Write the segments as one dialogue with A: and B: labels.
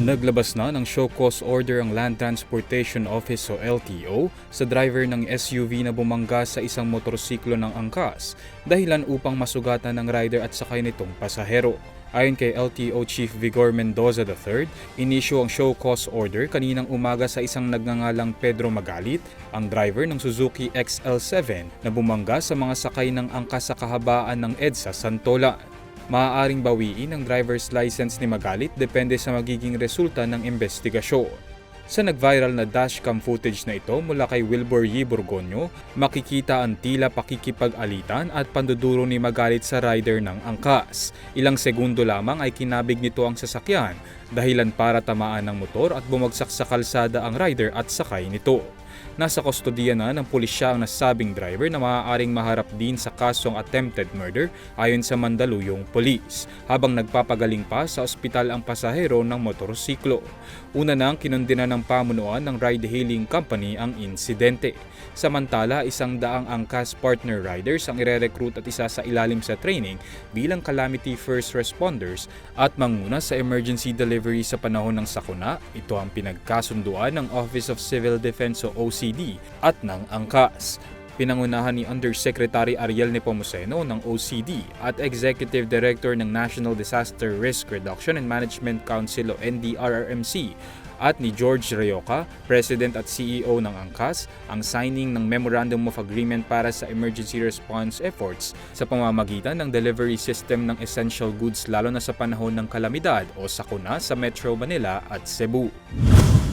A: Naglabas na ng show cause order ang Land Transportation Office o LTO sa driver ng SUV na bumangga sa isang motorsiklo ng angkas dahilan upang masugatan ng rider at sakay nitong pasahero. Ayon kay LTO Chief Vigor Mendoza III, inisyo ang show cause order kaninang umaga sa isang nagngangalang Pedro Magalit, ang driver ng Suzuki XL7 na bumangga sa mga sakay ng angkas sa kahabaan ng EDSA Santola maaaring bawiin ang driver's license ni Magalit depende sa magiging resulta ng investigasyon. Sa nag-viral na dashcam footage na ito mula kay Wilbur Yi Borgonyo, makikita ang tila pakikipag-alitan at panduduro ni Magalit sa rider ng angkas. Ilang segundo lamang ay kinabig nito ang sasakyan, dahilan para tamaan ng motor at bumagsak sa kalsada ang rider at sakay nito. Nasa kustodiya na ng pulisya ang nasabing driver na maaaring maharap din sa kasong attempted murder ayon sa Mandaluyong Police, habang nagpapagaling pa sa ospital ang pasahero ng motorsiklo. Una nang kinundina ng pamunuan ng ride-hailing company ang insidente. Samantala, isang daang angkas partner riders ang ire-recruit at isa sa ilalim sa training bilang calamity first responders at manguna sa emergency delivery sa panahon ng sakuna. Ito ang pinagkasunduan ng Office of Civil Defense o OCD at ng angkas. Pinangunahan ni Undersecretary Ariel Nepomuceno ng OCD at Executive Director ng National Disaster Risk Reduction and Management Council o NDRRMC at ni George Rioca, President at CEO ng ANCAS, ang signing ng Memorandum of Agreement para sa emergency response efforts sa pamamagitan ng delivery system ng essential goods lalo na sa panahon ng kalamidad o sakuna sa Metro Manila at Cebu.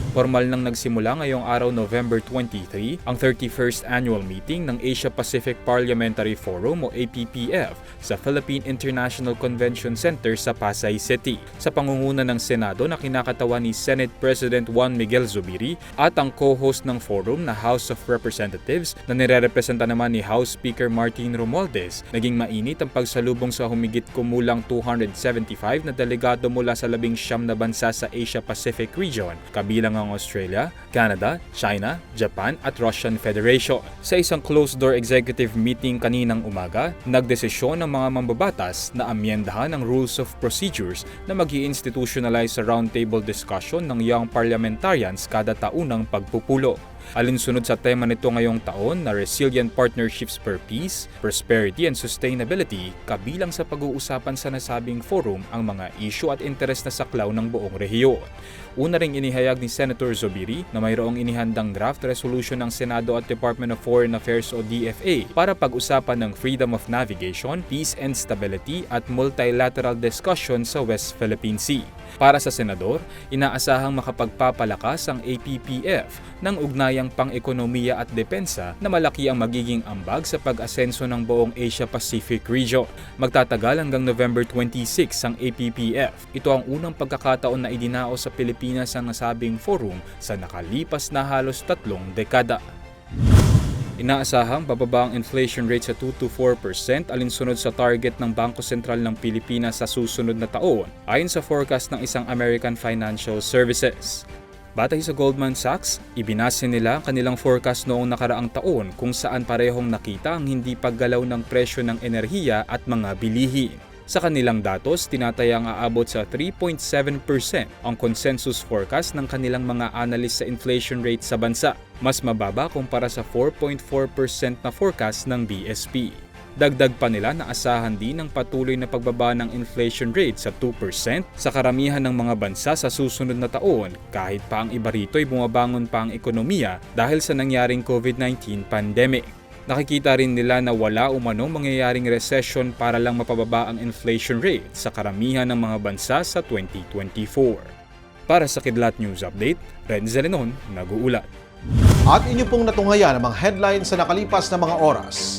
A: Formal nang nagsimula ngayong araw November 23 ang 31st annual meeting ng Asia Pacific Parliamentary Forum o APPF sa Philippine International Convention Center sa Pasay City. Sa pangunguna ng Senado na kinakatawan ni Senate President Juan Miguel Zubiri at ang co-host ng forum na House of Representatives na nirerepresenta naman ni House Speaker Martin Romualdez, naging mainit ang pagsalubong sa humigit kumulang 275 na delegado mula sa labing siyam na bansa sa Asia Pacific region, kabilang ang Australia, Canada, China, Japan at Russian Federation. Sa isang closed-door executive meeting kaninang umaga, nagdesisyon ng mga mambabatas na amyendahan ang rules of procedures na mag institutionalize sa roundtable discussion ng young parliamentarians kada taunang pagpupulo. Alinsunod sa tema nito ngayong taon na Resilient Partnerships for Peace, Prosperity and Sustainability, kabilang sa pag-uusapan sa nasabing forum ang mga issue at interes na saklaw ng buong rehiyon. Una ring inihayag ni Senator Zubiri na mayroong inihandang draft resolution ng Senado at Department of Foreign Affairs o DFA para pag-usapan ng freedom of navigation, peace and stability at multilateral discussion sa West Philippine Sea. Para sa senador, inaasahang makapagpapalakas ang APPF ng ugnayang pang-ekonomiya at depensa na malaki ang magiging ambag sa pag-asenso ng buong Asia-Pacific region. Magtatagal hanggang November 26 ang APPF. Ito ang unang pagkakataon na idinao sa Pilipinas ang nasabing forum sa nakalipas na halos tatlong dekada. Inaasahang bababa ang inflation rate sa 2 to 4% alinsunod sa target ng Bangko Sentral ng Pilipinas sa susunod na taon ayon sa forecast ng isang American Financial Services. Batay sa Goldman Sachs, ibinase nila ang kanilang forecast noong nakaraang taon kung saan parehong nakita ang hindi paggalaw ng presyo ng enerhiya at mga bilihin. Sa kanilang datos, tinatayang aabot sa 3.7% ang consensus forecast ng kanilang mga analyst sa inflation rate sa bansa, mas mababa kumpara sa 4.4% na forecast ng BSP. Dagdag pa nila na asahan din ang patuloy na pagbaba ng inflation rate sa 2% sa karamihan ng mga bansa sa susunod na taon kahit pa ang iba rito ay bumabangon pa ang ekonomiya dahil sa nangyaring COVID-19 pandemic. Nakikita rin nila na wala umanong mangyayaring recession para lang mapababa ang inflation rate sa karamihan ng mga bansa sa 2024. Para sa Kidlat News Update, Ren Zelenon, nag-uulat.
B: at inyo pong natunghayan ang mga headlines sa nakalipas na mga oras.